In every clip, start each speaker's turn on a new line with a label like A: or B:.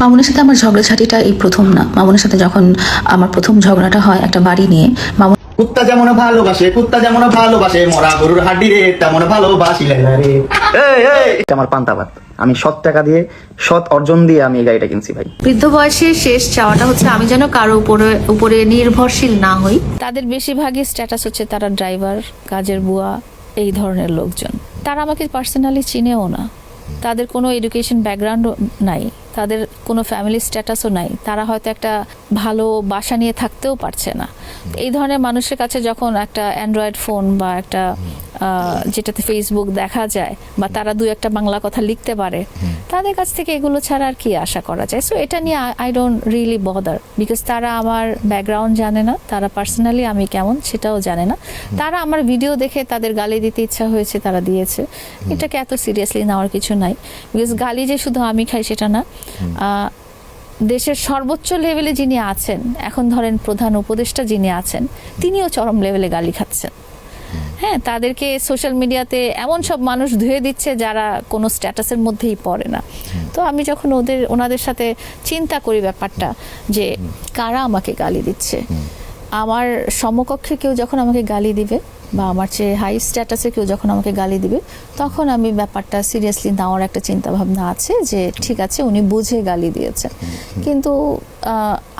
A: মামুনের সাথে আমার ঝগড়াঝাটিটা এই প্রথম না। মামুনের সাথে যখন আমার প্রথম ঝগড়াটা হয় একটা বাড়ি নিয়ে মামুন
B: কুত্তা যেমন ভালোবাসে কুত্তা যেমন ভালোবাসে মরা গরুর হাড্ডি রে তেমন ভালোবাসি রে। এই, এই, এটা আমার পান্তাবাদ আমি সৎ টাকা দিয়ে সৎ অর্জন দিয়ে আমি এই গাড়িটা কিনছি ভাই।
C: বৃদ্ধ বয়সে শেষ চাওয়াটা হচ্ছে আমি যেন কারও উপরে উপরে নির্ভরশীল না হই।
D: তাদের বেশিরভাগই স্ট্যাটাস হচ্ছে তারা ড্রাইভার কাজের বুয়া এই ধরনের লোকজন। তারা আমাকে পার্সোনালি চিনেও না। তাদের কোনো এডুকেশন ব্যাকগ্রাউন্ডও নাই, তাদের কোনো ফ্যামিলি স্ট্যাটাসও নাই, তারা হয়তো একটা ভালো বাসা নিয়ে থাকতেও পারছে না। এই ধরনের মানুষের কাছে যখন একটা অ্যান্ড্রয়েড ফোন বা একটা যেটাতে ফেসবুক দেখা যায় বা তারা দু একটা বাংলা কথা লিখতে পারে তাদের কাছ থেকে এগুলো ছাড়া আর কি আশা করা যায়? সো এটা নিয়ে I don't really bother because তারা আমার ব্যাকগ্রাউন্ড জানে না তারা পার্সোনালি আমি কেমন সেটাও জানে না। তারা আমার ভিডিও দেখে তাদের গালি দিতে ইচ্ছা হয়েছে তারা দিয়েছে। এটাকে এত সিরিয়াসলি নেওয়ার কিছু নাই বিকজ গালি যে শুধু আমি খাই সেটা না। দেশের সর্বোচ্চ লেভেলে যিনি আছেন এখন ধরেন প্রধান উপদেষ্টা যিনি আছেন তিনিও চরম লেভেলে গালি খাচ্ছেন। হ্যাঁ তাদেরকে সোশ্যাল মিডিয়াতে এমন সব মানুষ ধুয়ে দিচ্ছে যারা কোনো স্ট্যাটাসের মধ্যেই পড়ে না। তো আমি যখন ওদের ওনাদের সাথে চিন্তা করি ব্যাপারটা যে কারা আমাকে গালি দিচ্ছে? আমার সমকক্ষে কেউ যখন আমাকে গালি দিবে বা আমার চেয়ে হাই স্ট্যাটাসে কেউ যখন আমাকে গালি দিবে তখন আমি ব্যাপারটা সিরিয়াসলি নেওয়ার একটা চিন্তা ভাবনা আছে যে ঠিক আছে উনি বুঝে গালি দিয়েছেন। কিন্তু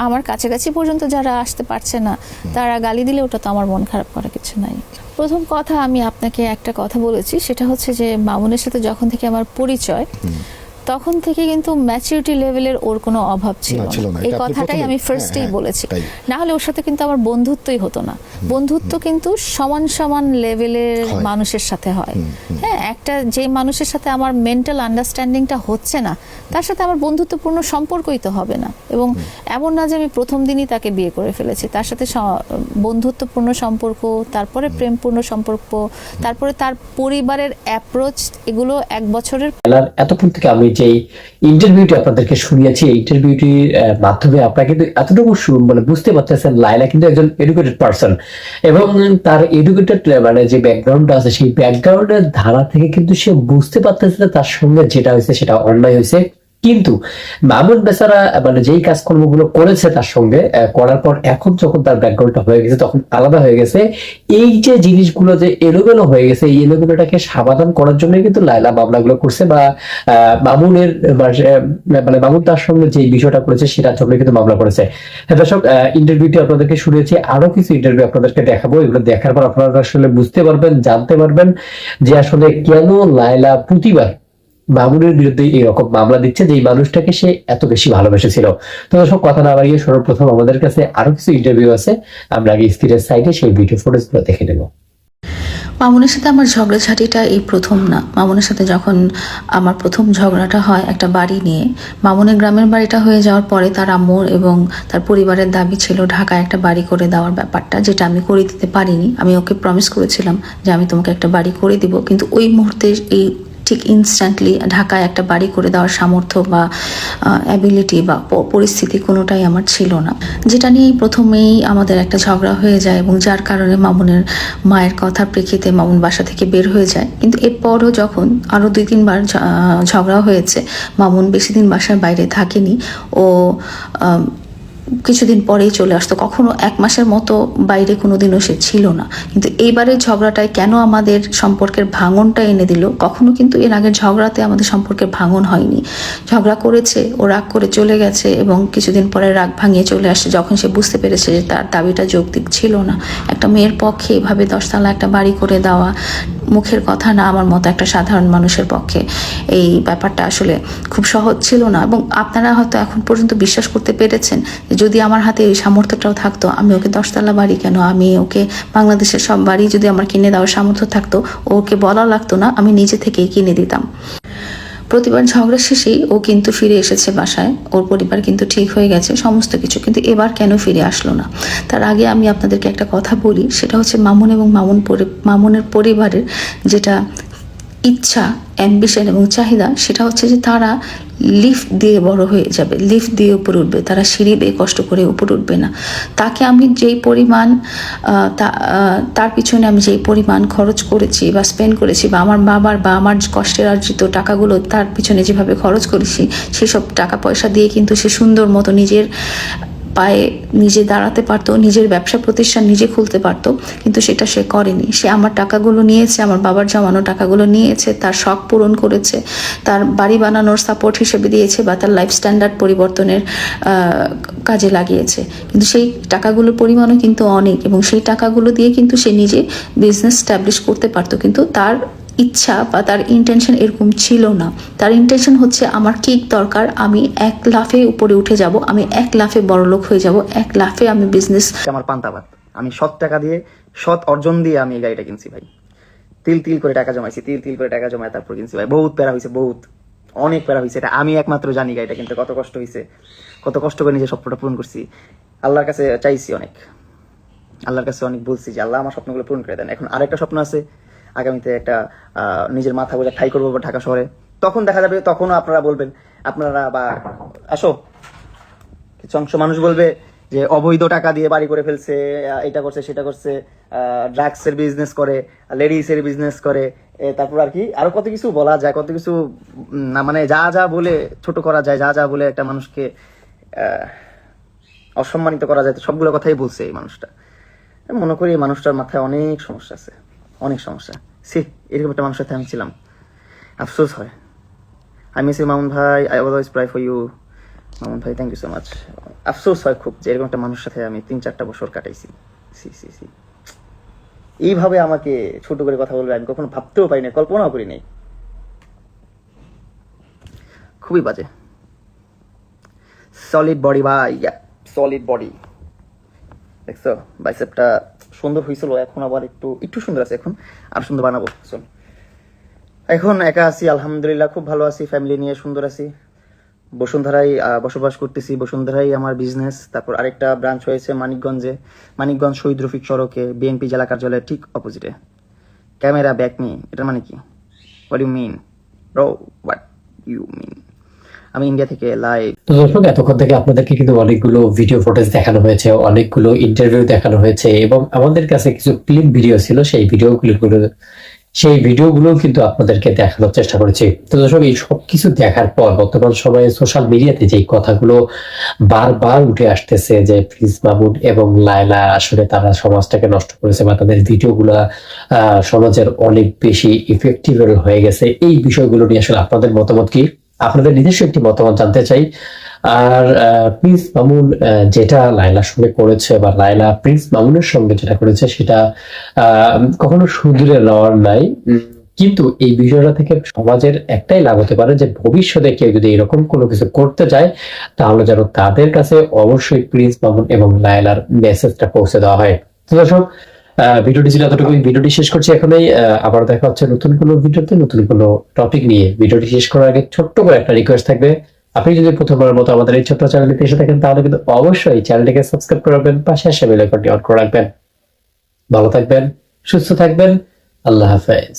D: আমার কাছাকাছি পর্যন্ত যারা আসতে পারছে না তারা গালি দিলে ওটা তো আমার মন খারাপ করার কিছু নাই। প্রথম কথা আমি আপনাকে একটা কথা বলেছি সেটা হচ্ছে যে মামুনের সাথে যখন থেকে আমার পরিচয় তখন থেকে কিন্তু ম্যাচুরিটি লেভেলের ওর কোনো অভাব ছিল
E: না।
D: এই কথাটাই আমি
E: হ্যাঁ,
D: ফার্স্টেই
E: হ্যাঁ,
D: বলেছি। না হলে ওর সাথে কিন্তু আমার বন্ধুত্বই হতো না। বন্ধুত্ব কিন্তু সমান সমান লেভেলের মানুষের সাথে হয়। হ্যাঁ একটা যে মানুষের সাথে আমার মেন্টাল আন্ডারস্ট্যান্ডিংটা হচ্ছে না তার সাথে আমার বন্ধুত্বপূর্ণ সম্পর্কই তো হবে না। এবং এমন না যে আমি প্রথম দিনই তাকে বিয়ে করে ফেলেছি। তার সাথে বন্ধুত্বপূর্ণ সম্পর্ক তারপরে প্রেমপূর্ণ সম্পর্ক তারপরে তার পরিবারের অ্যাপ্রোচ এগুলো এক বছরের
F: এতক্ষণ থেকে আমি যে ইন্টারভিউটি আপনাদেরকে শুনিয়েছি, এই ইন্টারভিউটির মাধ্যমে আপনারা কিন্তু এতটুকু মানে বুঝতে পারতেছেন লাইলা কিন্তু একজন এডুকেটেড পার্সন এবং তার এডুকেটেড মানে যে ব্যাকগ্রাউন্ডটা আছে, সেই ব্যাকগ্রাউন্ডের ধারা থেকে কিন্তু সে বুঝতে পারতেছে তার সঙ্গে যেটা হয়েছে সেটা অন্যায় হয়েছে। কিন্তু মামুন বেচারা মানে যেই কাজকর্মগুলো করেছে তার সঙ্গে করার পর এখন যখন তার ব্যাকগ্রাউন্ডটা হয়ে গেছে তখন আলাদা হয়ে গেছে। এই যে জিনিসগুলো যে এলোমেলো হয়ে গেছে এই এলোমেলোটাকে সমাধান করার জন্য কিন্তু লাইলা মামলাগুলো করছে বা মামুনের বা- মানে মামুন তার সঙ্গে যে বিষয়টা করেছে সেটার জন্য কিন্তু মামলা করেছে। হ্যাঁ, দর্শক ইন্টারভিউটি আপনাদেরকে শুনেছি আরও কিছু ইন্টারভিউ আপনাদেরকে দেখাবো। এগুলো দেখার পর আপনারা আসলে বুঝতে পারবেন জানতে পারবেন যে আসলে কেন লাইলা প্রতিবার মামুনের বিরুদ্ধে এরকম মামলা দিচ্ছে যে এই মানুষটাকে সে এত বেশি ভালোবেসেছিল। তো সব কথা না বাড়িয়ে সর্বপ্রথম আমাদের কাছে আরও কিছু ইন্টারভিউ আছে। আমরা আগে স্ক্রিনের সাইডে সেই ভিডিও ফুটেজগুলো দেখে নেব।
A: মামুনের সাথে আমার ঝগড়াঝাটিটা এই প্রথম না। মামুনের সাথে যখন আমার প্রথম ঝগড়াটা হয় একটা বাড়ি নিয়ে, মামুনের গ্রামের বাড়িটা হয়ে যাওয়ার পরে তার আম্মুর এবং তার পরিবারের দাবি ছিল ঢাকায় একটা বাড়ি করে দেওয়ার ব্যাপারটা, যেটা আমি করে দিতে পারিনি। আমি ওকে প্রমিস করেছিলাম যে আমি তোমাকে একটা বাড়ি করে দিব। কিন্তু ওই মুহূর্তে এই ঠিক ইনস্ট্যান্টলি ঢাকায় একটা বাড়ি করে দেওয়ার সামর্থ্য বা অ্যাবিলিটি বা পরিস্থিতি কোনোটাই আমার ছিল না। যেটা নিয়েই প্রথমেই আমাদের একটা ঝগড়া হয়ে যায় এবং যার কারণে মামুনের মায়ের কথার প্রেক্ষিতে মামুন বাসা থেকে বের হয়ে যায়। কিন্তু এরপরও যখন আরও দুই তিনবার ঝগড়া হয়েছে, মামুন বেশি দিন বাসার বাইরে থাকেনি। ও কিছুদিন পরেই চলে আসতো। কখনো এক মাসের মতো বাইরে কোনোদিনও সে ছিল না। কিন্তু এইবারের ঝগড়াটায় কেন আমাদের সম্পর্কের ভাঙনটা এনে দিল? কখনো কিন্তু এর আগের ঝগড়াতে আমাদের সম্পর্কের ভাঙন হয়নি। ঝগড়া করেছে, ও রাগ করে চলে গেছে এবং কিছুদিন পরে রাগ ভাঙিয়ে চলে আসছে যখন সে বুঝতে পেরেছে যে তার দাবিটা যৌক্তিক ছিল না। একটা মেয়ের পক্ষে এভাবে দশতলা একটা বাড়ি করে দেওয়া মুখের কথা না, আমার মতো একটা সাধারণ মানুষের পক্ষে এই ব্যাপারটা আসলে খুব সহজ ছিল না। এবং আপনারা হয়তো এখন পর্যন্ত বিশ্বাস করতে পেরেছেন যদি আমার হাতে এই সামর্থ্যটাও থাকতো, আমি ওকে দশতলা বাড়ি কেন? আমি ওকে বাংলাদেশের সব বাড়ি যদি আমার কিনে দেওয়ার সামর্থ্য থাকতো, ওকে বলা লাগতো না, আমি নিজে থেকেই কিনে দিতাম। প্রতিবার ঝগড়া শেষেই ও কিন্তু ফিরে এসেছে বাসায়। ওর পরিবার কিন্তু ঠিক হয়ে গেছে, সমস্ত কিছু। কিন্তু এবার কেন ফিরে আসলো না? তার আগে আমি আপনাদেরকে একটা কথা বলি, সেটা হচ্ছে মামুন এবং মামুন মামুনের পরিবারের যেটা ইচ্ছা অ্যাম্বিশন এবং চাহিদা, সেটা হচ্ছে যে তারা লিফট দিয়ে বড় হয়ে যাবে লিফট দিয়ে উপরে উঠবে, তারা সিঁড়ি বেয়ে কষ্ট করে উপরে উঠবে না। তাকে আমি যেই পরিমাণ তার পিছনে আমি যেই পরিমাণ খরচ করেছি বা স্পেন্ড করেছি বা আমার বাবার বা আমার কষ্টের অর্জিত টাকাগুলো তার পিছনে যেভাবে খরচ করেছি, সেসব টাকা পয়সা দিয়ে কিন্তু সে সুন্দর মতো নিজের পায়ে নিজে দাঁড়াতে পারতো, নিজের ব্যবসা প্রতিষ্ঠান নিজে খুলতে পারতো, কিন্তু সেটা সে করেনি। সে আমার টাকাগুলো নিয়েছে, আমার বাবার জমানো টাকাগুলো নিয়েছে, তার শখ পূরণ করেছে, তার বাড়ি বানানোর সাপোর্ট হিসেবে দিয়েছে বা তার লাইফ স্ট্যান্ডার্ড পরিবর্তনের কাজে লাগিয়েছে। কিন্তু সেই টাকাগুলোর পরিমাণও কিন্তু অনেক এবং সেই টাকাগুলো দিয়ে কিন্তু সে নিজে বিজনেস স্ট্যাবলিশ করতে পারতো। কিন্তু তার ইচ্ছা বা তার ইন্টেনশন এরকম ছিল না। তার ইন্টেনশন হচ্ছে, আমার কেক দরকার, আমি এক লাফে উপরে উঠে যাব, আমি এক লাফে বড়লোক হয়ে যাব, এক লাফে আমি বিজনেস
B: আমার পান্তাবাদ আমি সৎ টাকা দিয়ে, সৎ অর্জন দিয়ে আমি এই গাড়িটা কিনছি ভাই। তিল তিল করে টাকা জমাইছি, তিল তিল করে টাকা জমায় তারপর কিনছি ভাই। বহুত প্যারা হয়েছে বহুত। অনেক প্যারা হয়েছে এটা আমি একমাত্র জানি গাড়িটা কিন্তু কত কষ্ট হয়েছে কত কষ্ট করে নিজের স্বপ্নটা পূরণ করছি। আল্লাহর কাছে চাইছি অনেক। আল্লাহর কাছে অনেক বলছি যে, আল্লাহ আমার স্বপ্নগুলো পূরণ করে দেন। এখন আরেকটা স্বপ্ন আছে আগামীতে একটা নিজের মাথা বোঝা ঠাই করব ঢাকা শহরে। তখন দেখা যাবে, তখনও আপনারা বলবেন, আপনারা বা, আসো। কিছু অংশ মানুষ বলবে যে, অবৈধ টাকা দিয়ে বাড়ি করে ফেলছে এটা করছে, সেটা করছে ড্রাগস এর বিজনেস করে লেডিস এর বিজনেস করে তারপর আর কি, আরও কত কিছু বলা যায়, কত কিছু না মানে যা যা বলে ছোট করা যায়, যা যা বলে একটা মানুষকে অসম্মানিত করা যায় সবগুলো কথাই বলছে এই মানুষটা। মনে করি এই মানুষটার মাথায় অনেক সমস্যা আছে। অনেক সমস্যা। সি এরকম একটা মানুষের সাথে আমি ছিলাম। আফসোস হয়। আই মিস ইউ মামুন ভাই। I always pray for you Mamun ভাই থ্যাংক ইউ সো মাচ আফসোস হয় খুব যে এরকম একটা মানুষের সাথে আমি তিন চারটা বছর কাটাইছি। সি সি সি এইভাবে আমাকে ছোট করে কথা বলবে আমি কখনো ভাবতেও পারি না কল্পনাও করি নাই। খুবই বাজে। সলিড বডি ভাই। সলিড বডি দেখছ বাইসেপটা সুন্দর হয়েছিল এখন আবার একটু একটু সুন্দর আছে এখন আর সুন্দর বানাবো শোন এখন একা আছি আলহামদুলিল্লাহ খুব ভালো আছি ফ্যামিলি নিয়ে সুন্দর আছি। বসুন্ধরায় আহ, বসবাস করতেছি বসুন্ধরাই আমার বিজনেস তারপর আরেকটা ব্রাঞ্চ হয়েছে মানিকগঞ্জে মানিকগঞ্জ শহীদ রফিক সড়কে বিএনপি জেলা কার্যালয়ের ঠিক অপোজিটে ক্যামেরা ব্যাক মি এটা মানে কি? What you mean bro what you mean আমি ইন্ডিয়া থেকে লাইভ
F: তো দর্শক, এতক্ষণ থেকে আপনাদেরকে কিন্তু অনেকগুলো ভিডিও ফুটেজ দেখানো হয়েছে, অনেকগুলো ইন্টারভিউ দেখানো হয়েছে এবং আমাদের কাছে কিছু ক্লিপ ভিডিও ছিল, সেই ভিডিও ক্লিপগুলো সেই ভিডিওগুলো কিন্তু আপনাদেরকে দেখানোর চেষ্টা করেছি। তো দর্শক, এই সব কিছু দেখার পর বর্তমান সময়ে সোশ্যাল মিডিয়াতে যে কথাগুলো বারবার উঠে আসতেছে যে প্রিন্স মামুন এবং লায়লা আসলে তারা সমাজটাকে নষ্ট করেছে বা তাদের ভিডিওগুলো সমাজের অনেক বেশি ইফেক্টিভ হয়ে গেছে, এই বিষয়গুলো নিয়ে আসলে আপনাদের মতামত কি? আপনাদের নিজস্ব একটি মতামত জানতে চাই। আর প্রিন্স মামুন যেটা লাইলার সঙ্গে করেছে বা লাইলা প্রিন্স মামুনের সঙ্গে যেটা করেছে সেটা কখনো সুদূরে নেওয়ার নাই। কিন্তু এই বিষয়টা থেকে সমাজের একটাই লাভ হতে পারে যে ভবিষ্যতে কেউ যদি এরকম কোনো কিছু করতে যায়, তাহলে যেন তাদের কাছে অবশ্যই প্রিন্স মামুন এবং লাইলার মেসেজটা পৌঁছে দেওয়া হয়। তো দর্শক ভিডিওটি ছিল এতটুকু। ভিডিওটি শেষ করছি এখনই। আবার দেখা হচ্ছে নতুন কোনো ভিডিওতে, নতুন কোনো টপিক নিয়ে। ভিডিওটি শেষ করার আগে ছোট্ট করে একটা রিকোয়েস্ট থাকবে। আপনি যদি প্রথমবার মতো আমাদের এই ছোট্ট চ্যানেলটিতে এসে থাকেন, তাহলে কিন্তু অবশ্যই চ্যানেলটিকে সাবস্ক্রাইব করে রাখবেন, পাশে আসে বেল আইকনটি অন করে রাখবেন। ভালো থাকবেন, সুস্থ থাকবেন। আল্লাহ হাফেজ।